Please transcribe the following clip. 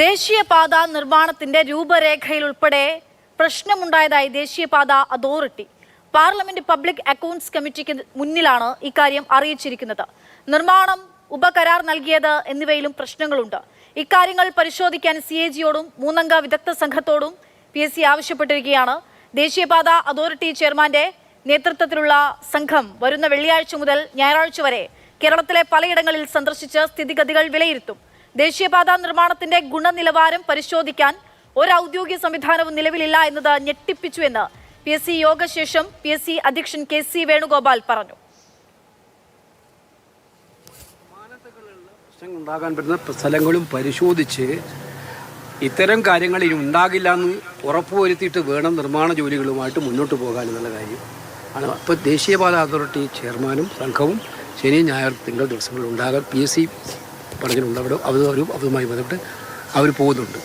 ദേശീയപാത നിർമ്മാണത്തിന്റെ രൂപരേഖയിൽ ഉൾപ്പെടെ പ്രശ്നമുണ്ടായതായി ദേശീയപാത അതോറിറ്റി. പാർലമെന്റ് പബ്ലിക് അക്കൗണ്ട്സ് കമ്മിറ്റിക്ക് മുന്നിലാണ് ഇക്കാര്യം അറിയിച്ചിരിക്കുന്നത്. നിർമ്മാണം ഉപകരാർ നൽകിയത് എന്നിവയിലും പ്രശ്നങ്ങളുണ്ട്. ഇക്കാര്യങ്ങൾ പരിശോധിക്കാൻ സി എ ജിയോടും മൂന്നംഗ വിദഗ്ധ സംഘത്തോടും പി എസ് സി ആവശ്യപ്പെട്ടിരിക്കുകയാണ്. ദേശീയപാത അതോറിറ്റി ചെയർമാന്റെ നേതൃത്വത്തിലുള്ള സംഘം വരുന്ന വെള്ളിയാഴ്ച മുതൽ ഞായറാഴ്ച വരെ കേരളത്തിലെ പലയിടങ്ങളിൽ സന്ദർശിച്ച് സ്ഥിതിഗതികൾ വിലയിരുത്തും. ദേശീയപാത നിർമ്മാണത്തിന്റെ ഗുണനിലവാരം പരിശോധിക്കാൻ ഒരു ഔദ്യോഗിക സംവിധാനവും നിലവിലില്ല എന്നത് ഞെട്ടിപ്പിച്ചുവെന്ന് പി എസ് സി യോഗശേഷം പി എസ് സി അധ്യക്ഷൻ കെ സി വേണുഗോപാൽ പറഞ്ഞു. ഉണ്ടാകാൻ പറ്റുന്ന സ്ഥലങ്ങളും പരിശോധിച്ച് ഇത്തരം കാര്യങ്ങൾ ഇനി ഉണ്ടാകില്ല എന്ന് ഉറപ്പുവരുത്തിയിട്ട് വേണം നിർമ്മാണ ജോലികളുമായിട്ട് മുന്നോട്ട് പോകാൻ എന്നുള്ള കാര്യം. ആണ്. അപ്പോൾ ദേശീയപാത അതോറിറ്റി ചെയർമാനും സംഘവും ശനി ഞായർ തിങ്കൾ ദിവസങ്ങളിൽ ഉണ്ടാകാൻ പി എസ് സി പറഞ്ഞിട്ടുണ്ട് അവിടെ അവരും അതുമായി ബന്ധപ്പെട്ട് അവർ പോകുന്നുണ്ട്.